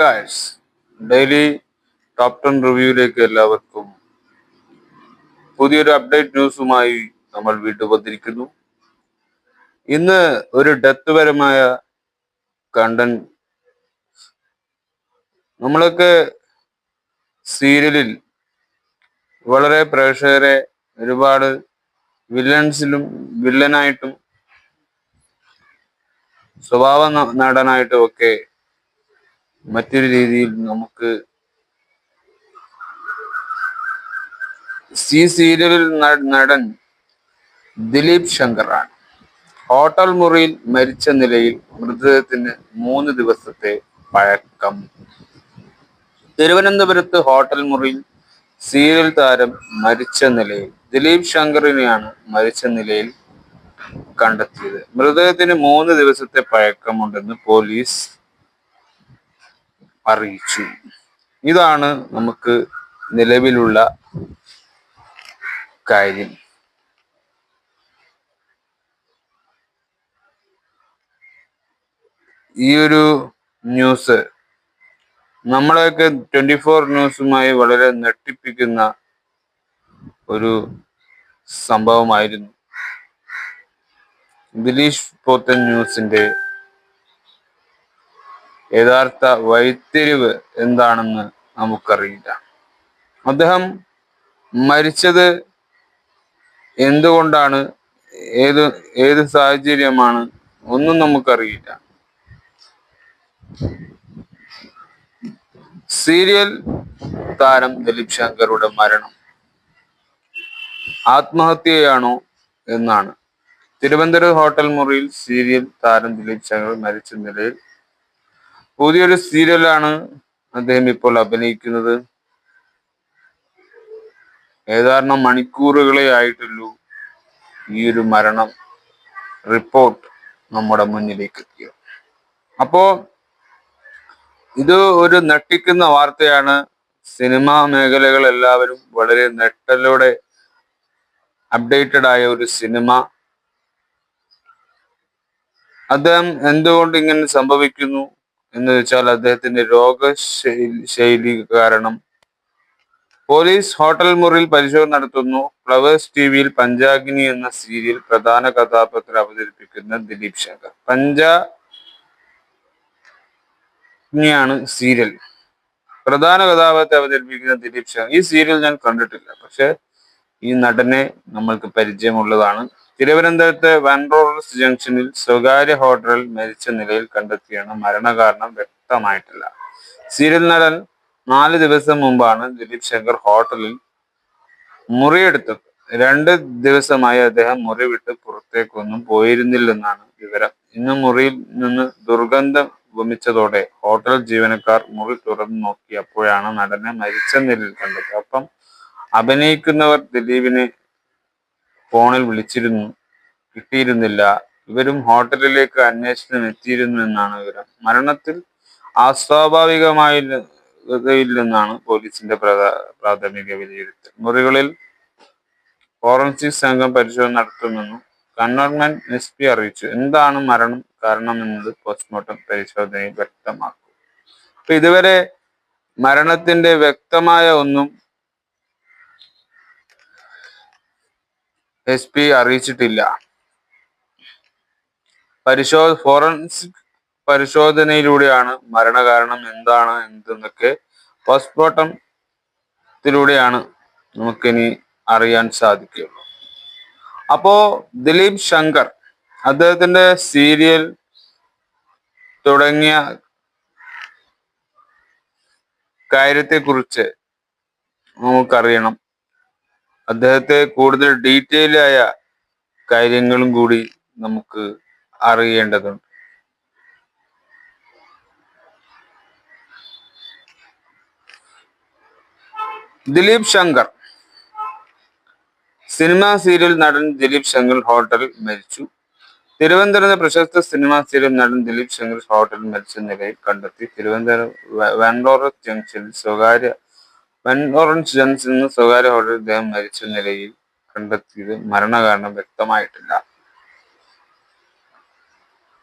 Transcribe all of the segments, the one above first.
Guys daily top ten റിവ്യൂയിലേക്ക് എല്ലാവർക്കും പുതിയൊരു അപ്ഡേറ്റ് ന്യൂസുമായി നമ്മൾ വീട്ടു വന്നിരിക്കുന്നു. ഇന്ന് ഒരു ഡെത്ത് പരമായ കണ്ടന്റ് നമ്മളൊക്കെ സീരിയലിൽ വളരെ പ്രേക്ഷകരെ ഒരുപാട് വില്ലൻസിലും വില്ലനായിട്ടും സ്വഭാവ നടനായിട്ടും ഒക്കെ മറ്റൊരു രീതിയിൽ നമുക്ക് ഈ സീരിയലിൽ നടൻ ദിലീപ് ശങ്കറാണ്. ഹോട്ടൽ മുറിയിൽ മരിച്ച നിലയിൽ മൃതദേഹത്തിന് മൂന്ന് ദിവസത്തെ പഴക്കം. തിരുവനന്തപുരത്ത് ഹോട്ടൽ മുറിയിൽ സീരിയൽ താരം മരിച്ച നിലയിൽ ദിലീപ് ശങ്കറിനെയാണ് മരിച്ച നിലയിൽ കണ്ടെത്തിയത്. മൃതദേഹത്തിന് മൂന്ന് ദിവസത്തെ പഴക്കമുണ്ടെന്ന് പോലീസ് അറിയിച്ചു. ഇതാണ് നമുക്ക് നിലവിലുള്ള കാര്യം. ഈ ഒരു ന്യൂസ് നമ്മളെയൊക്കെ ട്വന്റി ഫോർ ന്യൂസുമായി വളരെ ഞെട്ടിപ്പിക്കുന്ന ഒരു സംഭവമായിരുന്നു. ദിലീഷ് പോത്തൻ ന്യൂസിന്റെ യഥാർത്ഥ വൈത്തിരിവ് എന്താണെന്ന് നമുക്കറിയില്ല. അദ്ദേഹം മരിച്ചത് എന്തുകൊണ്ടാണ്? ഏത് ഏത് സാഹചര്യമാണ്? ഒന്നും നമുക്കറിയില്ല. സീരിയൽ താരം ദിലീപ് ശങ്കറുടെ മരണം ആത്മഹത്യയാണോ എന്നാണ്. തിരുവനന്തപുരം ഹോട്ടൽ മുറിയിൽ സീരിയൽ താരം ദിലീപ് ശങ്കർ മരിച്ച നിലയിൽ പുതിയൊരു സീരിയലാണ് അദ്ദേഹം ഇപ്പോൾ അഭിനയിക്കുന്നത്. ഏതാനും മണിക്കൂറുകളെ ആയിട്ടുള്ളൂ ഈ ഒരു മരണം റിപ്പോർട്ട് നമ്മുടെ മുന്നിലേക്ക് എത്തിയത് അപ്പോ ഇത് ഒരു നട്ടിക്കുന്ന വാർത്തയാണ്. സിനിമാ മേഖലകൾ എല്ലാവരും വളരെ നെട്ടലോടെ അപ്ഡേറ്റഡ് ആയ ഒരു സിനിമ. അദ്ദേഹം എന്തുകൊണ്ട് ഇങ്ങനെ സംഭവിക്കുന്നു? എന്ന് വെച്ചാൽ അദ്ദേഹത്തിന്റെ രോഗ ശൈലി കാരണം. പോലീസ് ഹോട്ടൽ മുറിയിൽ പരിശോധന നടത്തുന്നു. ഫ്ലവേഴ്സ് ടി വിയിൽ പഞ്ചാഗ്നി എന്ന സീരിയൽ പ്രധാന കഥാപാത്രം അവതരിപ്പിക്കുന്ന ദിലീപ് ശങ്കർ. പഞ്ചാഗ്നിയാണ് സീരിയൽ. പ്രധാന കഥാപാത്രം അവതരിപ്പിക്കുന്ന ദിലീപ് ശങ്കർ. ഈ സീരിയൽ ഞാൻ കണ്ടിട്ടില്ല. പക്ഷെ ഈ നടനെ നമ്മൾക്ക് പരിചയമുള്ളതാണ്. തിരുവനന്തപുരത്തെ വൺറോഡ്സ് ജംഗ്ഷനിൽ സ്വകാര്യ ഹോട്ടലിൽ മരിച്ച നിലയിൽ കണ്ടെത്തിയാണ് മരണകാരണം വ്യക്തമായിട്ടില്ല. സീരിയൽ നടൻ നാല് ദിവസം മുമ്പാണ് ദിലീപ് ശങ്കർ ഹോട്ടലിൽ മുറിയെടുത്തത് രണ്ട് ദിവസമായി അദ്ദേഹം മുറി വിട്ട് പുറത്തേക്കൊന്നും പോയിരുന്നില്ലെന്നാണ് വിവരം. ഇന്ന് മുറിയിൽ നിന്ന് ദുർഗന്ധം വമിച്ചതോടെ ഹോട്ടൽ ജീവനക്കാർ മുറി തുറന്നു നോക്കിയപ്പോഴാണ് നടനെ മരിച്ച നിലയിൽ കണ്ടത്. ഒപ്പം അഭിനയിക്കുന്നവർ ദിലീപിനെ ഫോണിൽ വിളിച്ചിരുന്നു കിട്ടിയിരുന്നില്ല. ഇവരും ഹോട്ടലിലേക്ക് അന്വേഷണം എത്തിയിരുന്നു എന്നാണ് വിവരം. മരണത്തിൽ അസ്വാഭാവികമായില്ലെന്നാണ് പോലീസിന്റെ പ്രാഥമിക വിലയിരുത്തൽ. മുറികളിൽ ഫോറൻസിക് സംഘം പരിശോധന നടത്തുമെന്നും കണ്ണൂർമെന്റ് എസ് പി അറിയിച്ചു. എന്താണ് മരണം കാരണമെന്നത് പോസ്റ്റ്മോർട്ടം പരിശോധനയിൽ വ്യക്തമാക്കും. അപ്പൊ ഇതുവരെ മരണത്തിന്റെ വ്യക്തമായ ഒന്നും എസ് പി അറിയിച്ചിട്ടില്ല. പരിശോ ഫോറൻസിക് പരിശോധനയിലൂടെയാണ് മരണകാരണം എന്താണ് എന്തെന്നൊക്കെ പോസ്റ്റ്മോർട്ടത്തിലൂടെയാണ് നമുക്കിനി അറിയാൻ സാധിക്കുകയുള്ളൂ. അപ്പോ ദിലീപ് ശങ്കർ അദ്ദേഹത്തിന്റെ സീരിയൽ തുടങ്ങിയ കാര്യത്തെക്കുറിച്ച് നമുക്കറിയണം. അദ്ദേഹത്തെ കൂടുതൽ ഡീറ്റെയിൽ ആയ കാര്യങ്ങളും കൂടി നമുക്ക് അറിയേണ്ടതുണ്ട്. ദിലീപ് ശങ്കർ. സിനിമാ സീരിയൽ നടൻ ദിലീപ് ശങ്കർ ഹോട്ടൽ മരിച്ചു. തിരുവനന്തപുരത്തെ പ്രശസ്ത സിനിമാ സീരിയൽ നടൻ ദിലീപ് ശങ്കർ ഹോട്ടൽ മരിച്ച നിലയിൽ കണ്ടെത്തി. തിരുവനന്തപുരം വാൻഡോറസ് ജംഗ്ഷനിൽ സ്വകാര്യ വെൻലോറൻസ് ജോൺസ് എന്ന സ്വകാര്യ ഹോട്ടലിൽ ഇദ്ദേഹം മരിച്ച നിലയിൽ കണ്ടെത്തിയത് മരണകാരണം വ്യക്തമായിട്ടില്ല.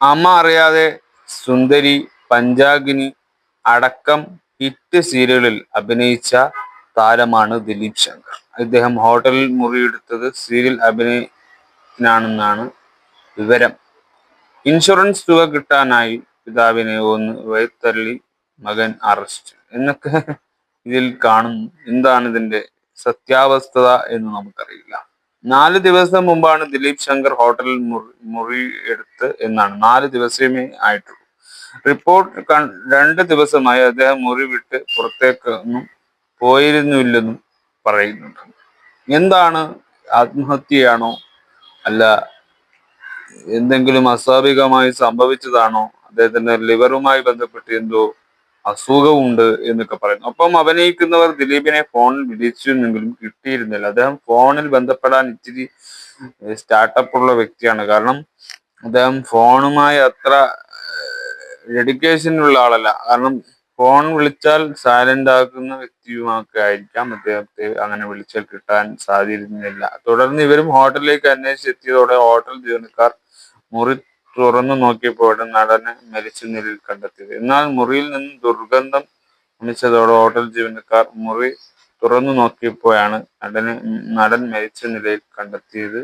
അമ്മ അറിയാതെ സുന്ദരി പഞ്ചാഗിനി അടക്കം ഹിറ്റ് സീരിയലിൽ അഭിനയിച്ച താരമാണ് ദിലീപ് ശങ്കർ. അദ്ദേഹം ഹോട്ടലിൽ മുറിയെടുത്തത് സീരിയൽ അഭിനയത്തിനാണെന്നാണ് വിവരം. ഇൻഷുറൻസ് തുക കിട്ടാനായി പിതാവിനെ ഒന്ന് വഴിത്തള്ളി മകൻ അറസ്റ്റ് എന്നൊക്കെ ഇതിൽ കാണുന്നു എന്താണ് ഇതിന്റെ സത്യാവസ്ഥത എന്ന് നമുക്കറിയില്ല. നാല് ദിവസം മുമ്പാണ് ദിലീപ് ശങ്കർ ഹോട്ടലിൽ മുറി മുറി എടുത്ത് എന്നാണ്. നാല് ദിവസമേ ആയിട്ടുള്ളൂ. റിപ്പോർട്ട് രണ്ട് ദിവസമായി അദ്ദേഹം മുറി വിട്ട് പുറത്തേക്കൊന്നും പോയിരുന്നില്ലെന്നും പറയുന്നുണ്ട്. എന്താണ് ആത്മഹത്യയാണോ? അല്ല എന്തെങ്കിലും അസ്വാഭാവികമായി സംഭവിച്ചതാണോ? അദ്ദേഹത്തിന്റെ ലിവറുമായി ബന്ധപ്പെട്ട് എന്തോ അസുഖമുണ്ട് എന്നൊക്കെ പറയുന്നു. ഒപ്പം അഭിനയിക്കുന്നവർ ദിലീപിനെ ഫോണിൽ വിളിച്ചിരുന്നെങ്കിലും കിട്ടിയിരുന്നില്ല. അദ്ദേഹം ഫോണിൽ ബന്ധപ്പെടാൻ ഇച്ചിരി സ്റ്റാർട്ടപ്പ് ഉള്ള വ്യക്തിയാണ്. കാരണം അദ്ദേഹം ഫോണുമായി അത്ര ഡെഡിക്കേഷൻ ഉള്ള ആളല്ല. കാരണം ഫോൺ വിളിച്ചാൽ സൈലന്റ് ആക്കുന്ന വ്യക്തിയുമൊക്കെ ആയിരിക്കാം. അദ്ദേഹത്തെ അങ്ങനെ വിളിച്ചാൽ കിട്ടാൻ സാധിച്ചിരുന്നില്ല തുടർന്ന് ഇവരും ഹോട്ടലിലേക്ക് അന്വേഷിച്ചെത്തിയതോടെ ഹോട്ടൽ ജീവനക്കാർ മുറി തുറന്നു നോക്കിയപ്പോഴാണ് നടനെ മരിച്ച നിലയിൽ കണ്ടെത്തിയത്. എന്നാൽ മുറിയിൽ നിന്ന് ദുർഗന്ധം അണിച്ചതോടെ ഹോട്ടൽ ജീവനക്കാർ മുറി തുറന്നു നോക്കിയപ്പോഴാണ് നടന് നടൻ മരിച്ച നിലയിൽ കണ്ടെത്തിയത്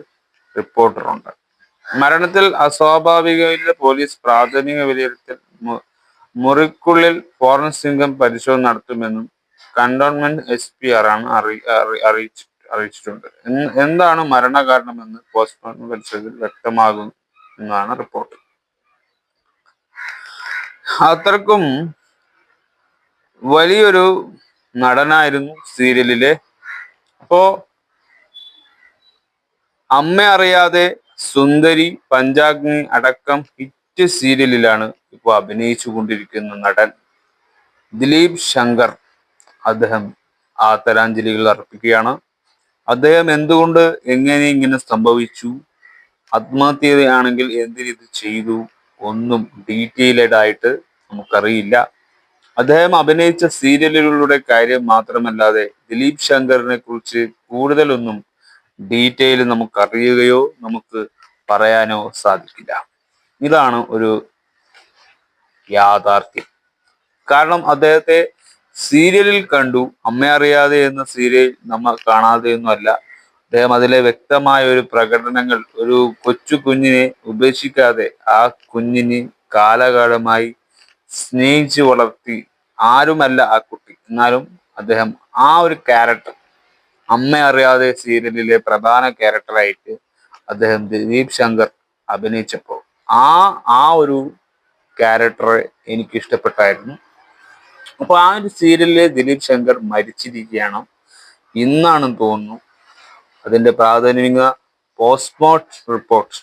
റിപ്പോർട്ടറുണ്ട്. മരണത്തിൽ അസ്വാഭാവിക പോലീസ് പ്രാഥമിക വിലയിരുത്തൽ മുറിക്കുള്ളിൽ ഫോറൻസിംഗം പരിശോധന നടത്തുമെന്നും കണ്ടോൺമെന്റ് എസ് പി ആറാണ് അറി അറി- അറിയിച്ചിട്ടുണ്ട്. എന്താണ് മരണകാരണമെന്ന് പോസ്റ്റ്മോർട്ടം പരിശോധനയിൽ വ്യക്തമാകും എന്നാണ് റിപ്പോർട്ട് അത്രക്കും വലിയൊരു നടനായിരുന്നു സീരിയലിലെ. അപ്പോ അമ്മ അറിയാതെ സുന്ദരി പഞ്ചാഗ്നി അടക്കം ഹിറ്റ് സീരിയലിലാണ് ഇപ്പോൾ അഭിനയിച്ചു കൊണ്ടിരിക്കുന്ന നടൻ ദിലീപ് ശങ്കർ. അദ്ദേഹം ആ തരാഞ്ജലികൾ അർപ്പിക്കുകയാണ്. അദ്ദേഹം എന്തുകൊണ്ട് എങ്ങനെ ഇങ്ങനെ സംഭവിച്ചു? ആത്മഹത്യയാണെങ്കിൽ എന്തിനിത് ചെയ്തു ഒന്നും ഡീറ്റെയിൽഡ് ആയിട്ട് നമുക്കറിയില്ല. അദ്ദേഹം അഭിനയിച്ച സീരിയലുകളുടെ കാര്യം മാത്രമല്ലാതെ ദിലീപ് ശങ്കറിനെ കുറിച്ച് കൂടുതലൊന്നും ഡീറ്റെയിൽ നമുക്കറിയുകയോ നമുക്ക് പറയാനോ സാധിക്കില്ല. ഇതാണ് ഒരു യാഥാർത്ഥ്യം. കാരണം അദ്ദേഹത്തെ സീരിയലിൽ കണ്ടു. അമ്മ അറിയാതെ എന്ന സീരിയൽ നമ്മൾ കാണാതെയൊന്നും അല്ല അദ്ദേഹം അതിലെ വ്യക്തമായ ഒരു പ്രകടനങ്ങൾ ഒരു കൊച്ചു കുഞ്ഞിനെ ഉപേക്ഷിക്കാതെ ആ കുഞ്ഞിനെ കാലകാലമായി സ്നേഹിച്ചു വളർത്തി ആരുമല്ല ആ കുട്ടി. എന്നാലും അദ്ദേഹം ആ ഒരു ക്യാരക്ടർ അമ്മ അറിയാതെ സീരിയലിലെ പ്രധാന ക്യാരക്ടറായിട്ട് അദ്ദേഹം ദിലീപ് ശങ്കർ അഭിനയിച്ചപ്പോൾ ആ ആ ഒരു ക്യാരക്ടർ എനിക്ക് ഇഷ്ടപ്പെട്ടായിരുന്നു അപ്പൊ ആ ഒരു സീരിയലിലെ ദിലീപ് ശങ്കർ മരിച്ചിരിക്കുകയാണ് ഇന്നാണെന്ന് തോന്നുന്നു. അതിന്റെ പ്രാഥമിക പോസ്റ്റ്മോർട്ടം റിപ്പോർട്ട്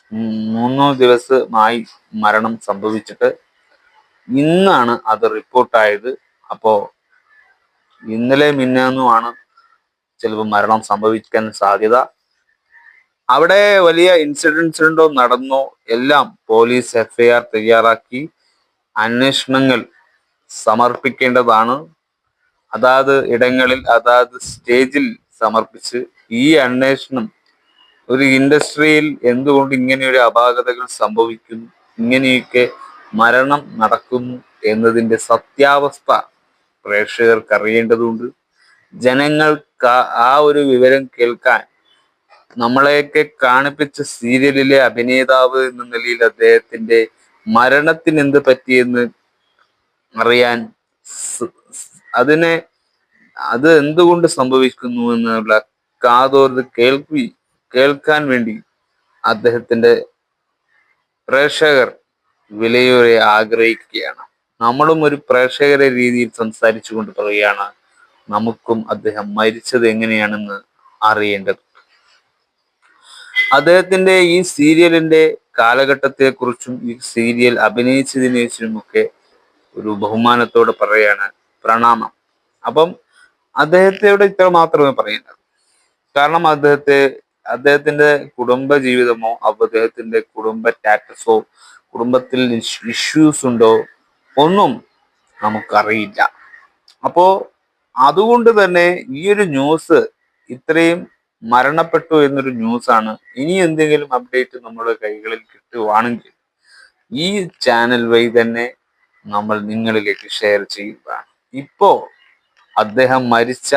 മൂന്ന് ദിവസമായി മരണം സംഭവിച്ചിട്ട് ഇന്നാണ് അത് റിപ്പോർട്ടായത് അപ്പോ ഇന്നലെ മിന്നാന്നുമാണ് ചിലപ്പോൾ മരണം സംഭവിക്കാൻ സാധ്യത. അവിടെ വലിയ ഇൻസിഡൻസ് ഉണ്ടോ നടന്നോ എല്ലാം പോലീസ് എഫ്ഐആർ തയ്യാറാക്കി അന്വേഷണങ്ങൾ സമർപ്പിക്കേണ്ടതാണ്. അതാത് ഇടങ്ങളിൽ അതാത് സ്റ്റേജിൽ സമർപ്പിച്ച് ഈ അന്വേഷണം ഒരു ഇൻഡസ്ട്രിയിൽ എന്തുകൊണ്ട് ഇങ്ങനെയൊരു അപാകതകൾ സംഭവിക്കുന്നു ഇങ്ങനെയൊക്കെ മരണം നടക്കുന്നു എന്നതിന്റെ സത്യാവസ്ഥ പ്രേക്ഷകർക്ക് അറിയേണ്ടതുണ്ട് ജനങ്ങൾക്ക് ആ- ഒരു വിവരം കേൾക്കാൻ നമ്മളെയൊക്കെ കാണിപ്പിച്ച സീരിയലിലെ അഭിനേതാവ് എന്ന നിലയിൽ അദ്ദേഹത്തിന്റെ മരണത്തിന് എന്ത് പറ്റിയെന്ന് അറിയാൻ അതിനെ അത് എന്തുകൊണ്ട് സംഭവിക്കുന്നു എന്നുള്ള കാതോർത്ത് കേൾവി കേൾക്കാൻ വേണ്ടി അദ്ദേഹത്തിന്റെ പ്രേക്ഷകർ വിലയേറെ ആഗ്രഹിക്കുകയാണ്. നമ്മളും ഒരു പ്രേക്ഷകരെ രീതിയിൽ സംസാരിച്ചു കൊണ്ട് പറയുകയാണ് നമുക്കും അദ്ദേഹം മരിച്ചത് എങ്ങനെയാണെന്ന് അറിയേണ്ടത് അദ്ദേഹത്തിന്റെ ഈ സീരിയലിന്റെ കാലഘട്ടത്തെ കുറിച്ചും ഈ സീരിയൽ അഭിനയിച്ചതിനെ കുറിച്ചുമൊക്കെ ഒരു ബഹുമാനത്തോടെ പറയാണ് പ്രണാമം. അപ്പം അദ്ദേഹത്തോട് ഇത്ര മാത്രമേ പറയേണ്ടത്. കാരണം അദ്ദേഹത്തെ അദ്ദേഹത്തിന്റെ കുടുംബ ജീവിതമോ അദ്ദേഹത്തിന്റെ കുടുംബ സ്റ്റാറ്റസോ കുടുംബത്തിൽ ഇഷ്യൂസ് ഉണ്ടോ ഒന്നും നമുക്കറിയില്ല. അപ്പോ അതുകൊണ്ട് തന്നെ ഈ ഒരു ന്യൂസ് ഇത്രയും മരണപ്പെട്ടു എന്നൊരു ന്യൂസ് ആണ് ഇനി എന്തെങ്കിലും അപ്ഡേറ്റ് നമ്മുടെ കൈകളിൽ കിട്ടുവാണെങ്കിൽ ഈ ചാനൽ വഴി തന്നെ നമ്മൾ നിങ്ങളിലേക്ക് ഷെയർ ചെയ്യുകയാണ് ഇപ്പോ അദ്ദേഹം മരിച്ച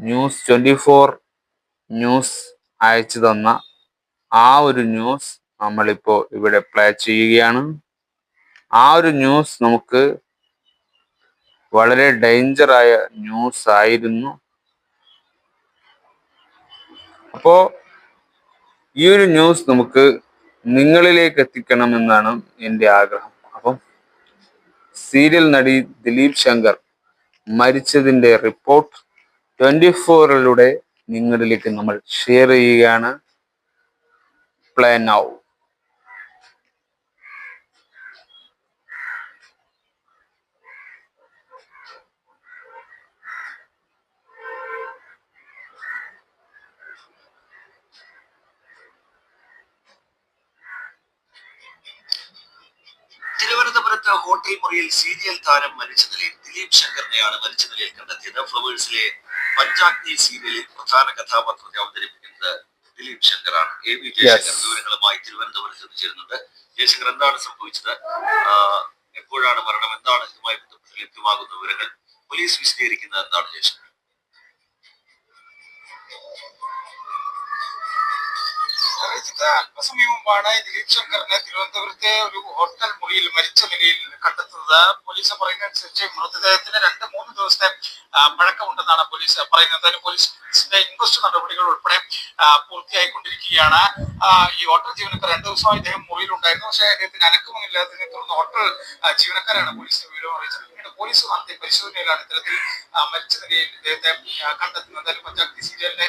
ന്യൂസ് ട്വന്റി ഫോർ ന്യൂസ് അയച്ചു തന്ന ആ ഒരു ന്യൂസ് നമ്മളിപ്പോ ഇവിടെ പ്ലേ ചെയ്യുകയാണ്. ആ ഒരു ന്യൂസ് നമുക്ക് വളരെ ഡേഞ്ചർ ആയ ന്യൂസ് ആയിരുന്നു. അപ്പോ ഈ ഒരു ന്യൂസ് നമുക്ക് നിങ്ങളിലേക്ക് എത്തിക്കണമെന്നാണ് എന്റെ ആഗ്രഹം. അപ്പം സീരിയൽ നടി ദിലീപ് ശങ്കർ മരിച്ചതിന്റെ റിപ്പോർട്ട് ട്വന്റി ഫോറിലൂടെ നിങ്ങളിലേക്ക് നമ്മൾ ഷെയർ ചെയ്യുകയാണ്. പ്ലാൻ തിരുവനന്തപുരത്ത് ഹോട്ടൽ മുറിയിൽ സീരിയൽ താരം മരിച്ച നിലയിൽ ദിലീപ് ശങ്കറിനെയാണ് മരിച്ച നിലയിൽ കണ്ടെത്തിയത്. ഫ്ലവേഴ്സിലെ പഞ്ചാഗ്നി സീരിയലിൽ പ്രധാന കഥാപാത്രത്തെ അവതരിപ്പിക്കുന്നത് ദിലീപ് ശങ്കറാണ്. എ വി ജയശങ്കർ വിവരങ്ങളുമായി തിരുവനന്തപുരത്ത് എത്തിച്ചേരുന്നുണ്ട് ജയശങ്കർ എന്താണ് സംഭവിച്ചത്? എപ്പോഴാണ് മരണം? എന്താണ് ഇതുമായി ബന്ധപ്പെട്ട് ലഭ്യമാകുന്ന വിവരങ്ങൾ? പോലീസ് വിശദീകരിക്കുന്നത് എന്താണ് ജയശങ്കർ? രാജ്യത്ത് അല്പസമയം മുമ്പാണ് ദിലീപ് ശങ്കറിനെ തിരുവനന്തപുരത്തെ ഒരു ഹോട്ടൽ മുറിയിൽ മരിച്ച നിലയിൽ കണ്ടെത്തുന്നത്. പോലീസ് പറയുന്നതനുസരിച്ച് മൃതദേഹത്തിന് രണ്ട് മൂന്ന് ദിവസത്തെ പഴക്കമുണ്ടെന്നാണ് പോലീസ് പറയുന്നത്. പോലീസിന്റെ ഇൻക്വസ്റ്റ് നടപടികൾ ഉൾപ്പെടെ പൂർത്തിയായിക്കൊണ്ടിരിക്കുകയാണ്. ഈ ഹോട്ടൽ ജീവനക്കാർ രണ്ടു ദിവസമായി ഇദ്ദേഹം മുറിയിലുണ്ടായിരുന്നു പക്ഷേ അദ്ദേഹത്തിന് അനക്കമില്ലാത്തതിനെ തുടർന്ന് ഹോട്ടൽ ജീവനക്കാരാണ് പോലീസിന് വിവരം അറിയിച്ചത്. പിന്നീട് പോലീസ് നടത്തിയ പരിശോധനയിലാണ് ഇത്തരത്തിൽ മരിച്ച നിലയിൽ ഇദ്ദേഹത്തെ കണ്ടെത്തുന്നത്. പഞ്ചാബ് സീരിയലിന്റെ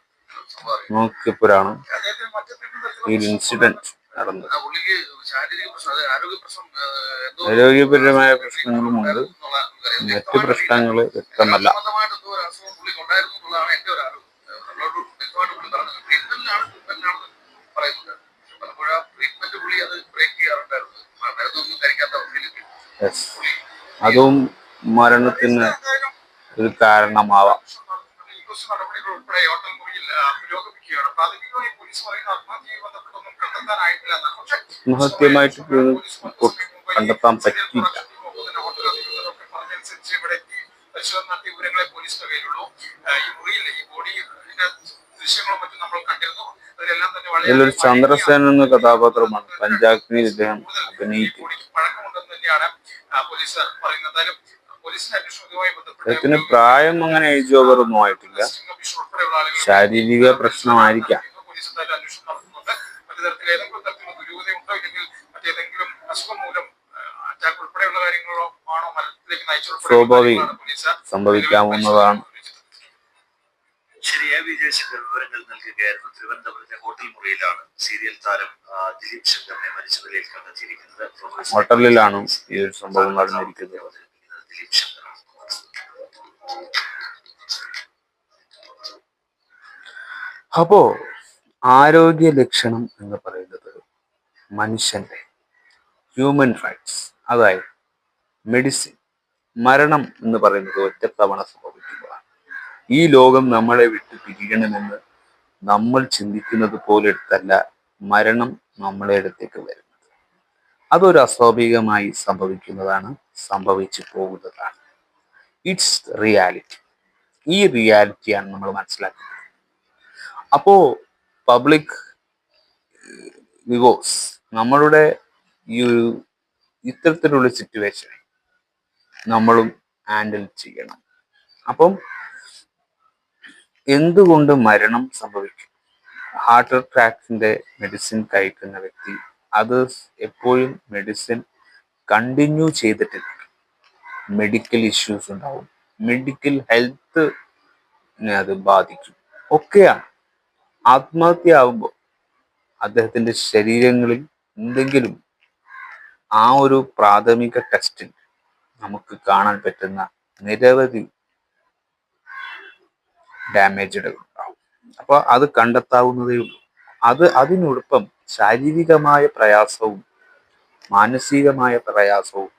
നോക്കിയപ്പോഴാണ് ഈ ഇൻസിഡന്റ് നടന്നത്. ആരോഗ്യപരമായ പ്രശ്നങ്ങളുമുണ്ട് ഉണ്ട്. മറ്റു പ്രശ്നങ്ങൾ വ്യക്തമല്ല. അതും മരണത്തിന് ഒരു കാരണമാവാം. ഇൻക്വസ്റ്റ് നടപടികൾ ഉൾപ്പെടെ ഹോട്ടൽ മുറിയിൽ പുരോഗമിക്കുകയാണ്. പ്രാഥമികമായി പോലീസ് പറയുന്ന ആത്മഹത്യയുമായി ബന്ധപ്പെട്ടൊന്നും കണ്ടെത്താനായിട്ടില്ല. പക്ഷേ ആത്മഹത്യമായിട്ട് കണ്ടെത്താൻ പറ്റിയില്ല. പറഞ്ഞനുസരിച്ച് ഇവിടെ എത്തി പരിശോധന നടത്തിയ വിവരങ്ങളെ പോലീസിന്റെ കയ്യിലുള്ളൂ. ഈ മുറിയിൽ ഈ ബോഡിയുടെ ദൃശ്യങ്ങളും മറ്റും നമ്മൾ കണ്ടിരുന്നു. അതിലെല്ലാം തന്നെ വളരെ ചന്ദ്രസേൻ എന്ന കഥാപാത്രമാണ്. പഞ്ചാഗ്നിയിൽ ഇദ്ദേഹം അഭിനയിക്കും. പഴക്കമുണ്ടെന്ന് തന്നെയാണ് പോലീസ് പറയുന്നത്. എന്തായാലും അദ്ദേഹത്തിന് പ്രായം അങ്ങനെ ഏജ് ഓവർ ഒന്നും ആയിട്ടില്ല. ശാരീരിക പ്രശ്നമായിരിക്കാം. സ്വാഭാവികം. സംഭവിക്കാവുന്നതാണ്. ശരിയായ എ വി ജയശങ്കർ വിവരങ്ങൾ നൽകുകയായിരുന്നു. തിരുവനന്തപുരത്തെ ഹോട്ടൽ മുറിയിലാണ് സീരിയൽ താരം ദിലീപ് ശങ്കറിനെ മരിച്ച നിലയിൽ കണ്ടെത്തിയിരിക്കുന്നത്. ഹോട്ടലിലാണ് ഈ ഒരു സംഭവം നടന്നിരിക്കുന്നത്. അപ്പോ ആരോഗ്യ ലക്ഷണം എന്ന് പറയുന്നത് മനുഷ്യന്റെ ഹ്യൂമൻ റൈറ്റ്സ് അതായത് മെഡിസിൻ മരണം എന്ന് പറയുന്നത് ഒറ്റത്തവണ സംഭവിക്കുന്നതാണ്. ഈ ലോകം നമ്മളെ വിട്ട് പിരിയണമെന്ന് നമ്മൾ ചിന്തിക്കുന്നത് പോലെ എടുത്തല്ല മരണം നമ്മളെ അടുത്തേക്ക് വരുന്നത്. അതൊരു അസ്വാഭാവികമായി സംഭവിക്കുന്നതാണ് സംഭവിച്ചു പോകുന്നതാണ് ഇറ്റ്സ് റിയാലിറ്റി ഈ റിയാലിറ്റിയാണ് നമ്മൾ മനസ്സിലാക്കുന്നത്. അപ്പോ പബ്ലിക് വിവോസ് നമ്മളുടെ ഈ ഒരു ഇത്തരത്തിലുള്ള സിറ്റുവേഷൻ നമ്മളും ഹാൻഡിൽ ചെയ്യണം. അപ്പം എന്തുകൊണ്ട് മരണം സംഭവിക്കും? ഹാർട്ട് അറ്റാക്കിന്റെ മെഡിസിൻ കഴിക്കുന്ന വ്യക്തി അത് എപ്പോഴും മെഡിസിൻ കണ്ടിന്യൂ ചെയ്തിട്ടില്ല. മെഡിക്കൽ ഇഷ്യൂസ് ഉണ്ടാവും. മെഡിക്കൽ ഹെൽത്ത് അത് ബാധിക്കും. ഒക്കെയാണ്. ആത്മഹത്യ ആവുമ്പോൾ അദ്ദേഹത്തിന്റെ ശരീരങ്ങളിൽ എന്തെങ്കിലും ആ ഒരു പ്രാഥമിക ടെസ്റ്റിൽ നമുക്ക് കാണാൻ പറ്റുന്ന നിരവധി ഡാമേജുകൾ ഉണ്ടാവും. അപ്പൊ അത് കണ്ടെത്താവുന്നതേ ഉള്ളൂ. അത് അതിനൊപ്പം ശാരീരികമായ പ്രയാസവും മാനസികമായ പ്രയാസവും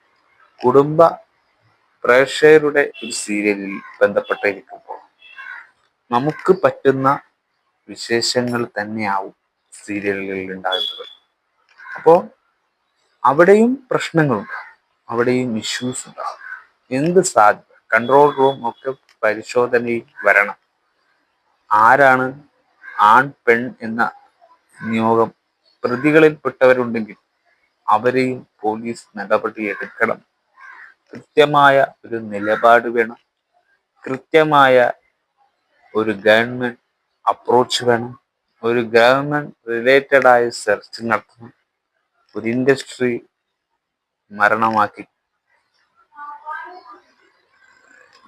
കുടുംബ പ്രേക്ഷകരുടെ ഒരു സീരിയലിൽ ബന്ധപ്പെട്ടിരിക്കുമ്പോൾ നമുക്ക് പറ്റുന്ന വിശേഷങ്ങൾ തന്നെയാവും സീരിയലുകളിൽ ഉണ്ടാകുന്നത്. അപ്പോൾ അവിടെയും പ്രശ്നങ്ങളുണ്ട്. അവിടെയും ഇഷ്യൂസ് ഉണ്ടാകും. എന്ത് സാധ്യത കൺട്രോൾ റൂം ഒക്കെ പരിശോധനയിൽ വരണം. ആരാണ് ആൺ പെൺ എന്ന നിയോഗം പ്രതികളിൽപ്പെട്ടവരുണ്ടെങ്കിൽ അവരെയും പോലീസ് നടപടി എടുക്കണം. കൃത്യമായ ഒരു നിലപാട് വേണം. കൃത്യമായ ഒരു ഗവൺമെന്റ് അപ്രോച്ച് വേണം. ഒരു ഗവൺമെന്റ് റിലേറ്റഡ് ആയ സെർച്ച് നടത്തണം. ഒരു ഇൻഡസ്ട്രി മരണമാക്കി.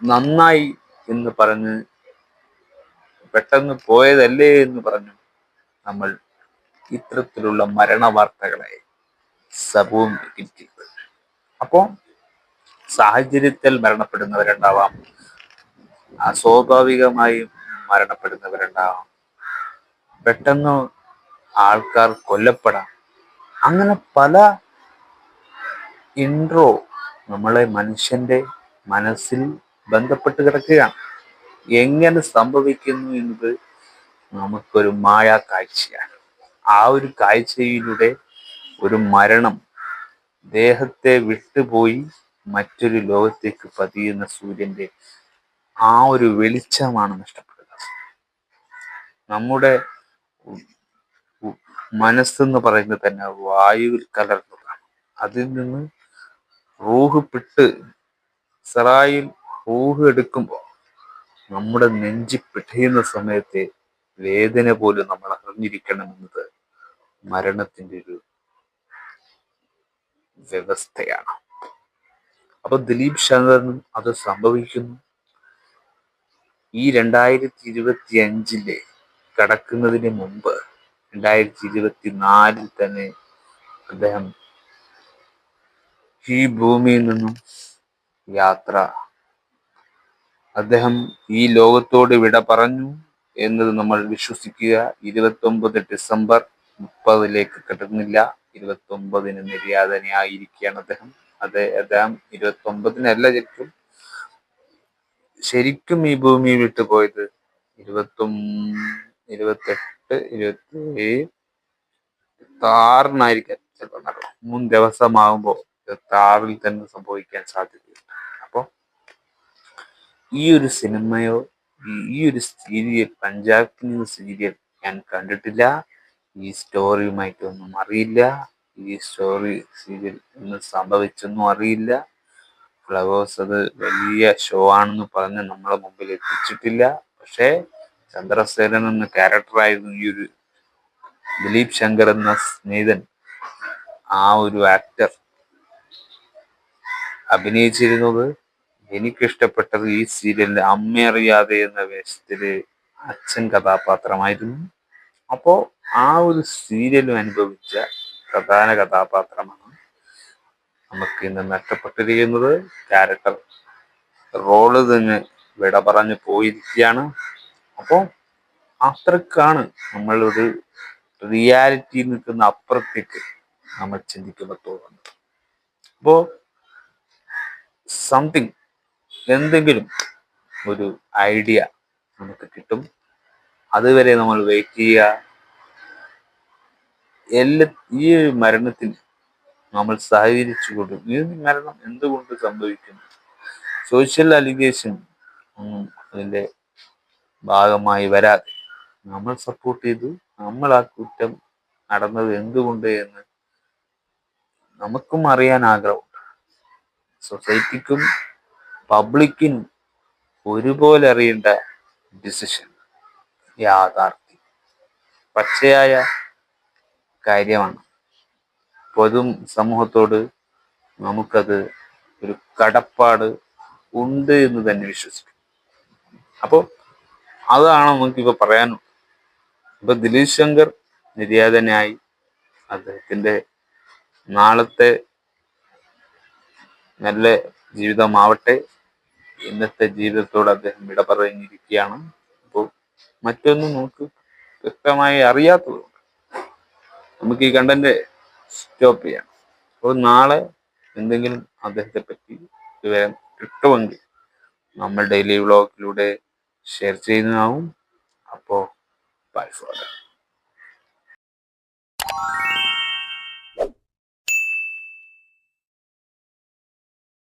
നന്നായി എന്ന് പറഞ്ഞ് പെട്ടെന്ന് പോയതല്ലേ എന്ന് പറഞ്ഞു നമ്മൾ ഇത്തരത്തിലുള്ള മരണ വാർത്തകളെ സമൂഹിക്കുന്നത് അപ്പോൾ സാഹചര്യത്തിൽ മരണപ്പെടുന്നവരുണ്ടാവാം. അസ്വാഭാവികമായും മരണപ്പെടുന്നവരുണ്ടാവാം. പെട്ടെന്ന് ആൾക്കാർ കൊല്ലപ്പെടാം. അങ്ങനെ പല ഇൻട്രോ നമ്മളെ മനുഷ്യന്റെ മനസ്സിൽ ബന്ധപ്പെട്ട് കിടക്കുകയാണ്. എങ്ങനെ സംഭവിക്കുന്നു എന്നത് നമുക്കൊരു മായാ കാഴ്ചയാണ്. ആ ഒരു കാഴ്ചയിലൂടെ ഒരു മരണം. ദേഹത്തെ വിട്ടുപോയി മറ്റൊരു ലോകത്തേക്ക് പതിയുന്ന സൂര്യന്റെ ആ ഒരു വെളിച്ചമാണ് നഷ്ടപ്പെടുക. നമ്മുടെ മനസ്സെന്ന് പറയുന്നത് തന്നെ വായുവിൽ കലർന്നതാണ്. അതിൽ നിന്ന് റൂഹ് പിട്ട് സറായിൽ റൂഹ് എടുക്കുമ്പോൾ നമ്മുടെ നെഞ്ചി പിടയുന്ന സമയത്തെ വേദന പോലും നമ്മൾ അറിഞ്ഞിരിക്കണം എന്നത് മരണത്തിന്റെ ഒരു വ്യവസ്ഥയാണ്. അപ്പൊ ദിലീപ് ശങ്കറിനും അത് സംഭവിക്കുന്നു. ഈ രണ്ടായിരത്തി ഇരുപത്തി അഞ്ചിലെ കടക്കുന്നതിന് മുമ്പ് രണ്ടായിരത്തി ഇരുപത്തി നാലിൽ തന്നെ അദ്ദേഹം ഈ ഭൂമിയിൽ നിന്നും യാത്ര അദ്ദേഹം ഈ ലോകത്തോട് വിട പറഞ്ഞു എന്നത് നമ്മൾ വിശ്വസിക്കുക. ഇരുപത്തി ഒമ്പത് ഡിസംബർ മുപ്പതിലേക്ക് കിടന്നില്ല. ഇരുപത്തി ഒമ്പതിന് നിര്യാതനയായിരിക്കുകയാണ് അദ്ദേഹം. അത് അദ്ദേഹം ഇരുപത്തി ഒമ്പതിനല്ല ശരിക്കും ശരിക്കും ഈ ഭൂമി വിട്ടുപോയത് ഇരുപത്തി ഇരുപത്തെട്ട് ഇരുപത്തി ആറിനായിരിക്കാം ചിലപ്പോൾ നടക്കും മൂന്ന് ദിവസമാകുമ്പോൾ ഇരുപത്തി ആറിൽ തന്നെ സംഭവിക്കാൻ സാധ്യതയുണ്ട്. അപ്പോൾ ഈ ഒരു സിനിമയോ ഈ- ഒരു സീരിയൽ പഞ്ചാബ് സീരിയൽ ഞാൻ കണ്ടിട്ടില്ല. ഈ സ്റ്റോറിയുമായിട്ടൊന്നും അറിയില്ല. ഈ സ്റ്റോറി സീരിയൽ എന്ന് സംഭവിച്ചൊന്നും അറിയില്ല. ഫ്ലവേഴ്സ് അത് വലിയ ഷോ ആണെന്ന് പറഞ്ഞ് നമ്മളെ മുമ്പിൽ എത്തിച്ചിട്ടില്ല. പക്ഷേ ചന്ദ്രസേനൻ എന്ന ക്യാരക്ടറായിരുന്നു ഈ ഒരു ദിലീപ് ശങ്കർ എന്ന സ്നേഹിതൻ. ആ ഒരു ആക്ടർ അഭിനയിച്ചിരുന്നത് എനിക്കിഷ്ടപ്പെട്ടത് ഈ സീരിയലിൽ അമ്മയറിയാതെ എന്ന വേഷത്തിൽ അച്ഛൻ കഥാപാത്രമായിരുന്നു. അപ്പോ ആ ഒരു സീരിയലും അനുഭവിച്ച പ്രധാന കഥാപാത്രമാണ് നമുക്ക് ഇന്ന് നഷ്ടപ്പെട്ടിരിക്കുന്നത് ക്യാരക്ടർ റോൾ തന്നെ വിട പറഞ്ഞു പോയിരിക്കുകയാണ്. അപ്പോൾ അത്രക്കാണ് നമ്മളൊരു റിയാലിറ്റി നിൽക്കുന്ന അപ്പുറത്തേക്ക് നമ്മൾ ചിന്തിക്കുമ്പോൾ അപ്പോ അപ്പോൾ സംതിങ് എന്തെങ്കിലും ഒരു ഐഡിയ നമുക്ക് കിട്ടും. അതുവരെ നമ്മൾ വെയിറ്റ് ചെയ്യുക. എല്ലാ ഈ ഒരു മരണത്തിന് നമ്മൾ സഹകരിച്ചു കൊടുക്കും. ഈ മരണം എന്തുകൊണ്ട് സംഭവിക്കുന്നു? സോഷ്യൽ അലിഗേഷൻ ഒന്നും അതിന്റെ ഭാഗമായി വരാതെ നമ്മൾ സപ്പോർട്ട് ചെയ്തു. നമ്മൾ ആ കുറ്റം നടന്നത് എന്തുകൊണ്ട് എന്ന് നമുക്കും അറിയാൻ ആഗ്രഹമുണ്ട്. സൊസൈറ്റിക്കും പബ്ലിക്കിനും ഒരുപോലെ അറിയേണ്ട ഡിസിഷൻ യാഥാർത്ഥ്യം. പച്ചയായ കാര്യമാണ്. പൊതു സമൂഹത്തോട് നമുക്കത് ഒരു കടപ്പാട് ഉണ്ട് എന്ന് തന്നെ വിശ്വസിക്കും അപ്പോൾ അതാണ് നമുക്കിപ്പോൾ പറയാനുള്ളത്. ഇപ്പൊ ദിലീപ് ശങ്കർ നിര്യാതനായി അദ്ദേഹത്തിന്റെ നാളത്തെ നല്ല ജീവിതമാവട്ടെ ഇന്നത്തെ ജീവിതത്തോട് അദ്ദേഹം വിട പറഞ്ഞിരിക്കുകയാണ് മറ്റൊന്നും നമുക്ക് വ്യക്തമായി അറിയാത്തതുകൊണ്ട് നമുക്ക് ഈ കണ്ടന്റ് സ്റ്റോപ്പ് ചെയ്യാം. അപ്പോൾ നാളെ എന്തെങ്കിലും അദ്ദേഹത്തെ പറ്റി വിവരം കിട്ടുമെങ്കിൽ നമ്മൾ ഡെയിലി വ്ളോഗിലൂടെ ഷെയർ ചെയ്യുന്നതാവും. അപ്പോൾ ബൈ ഫോർ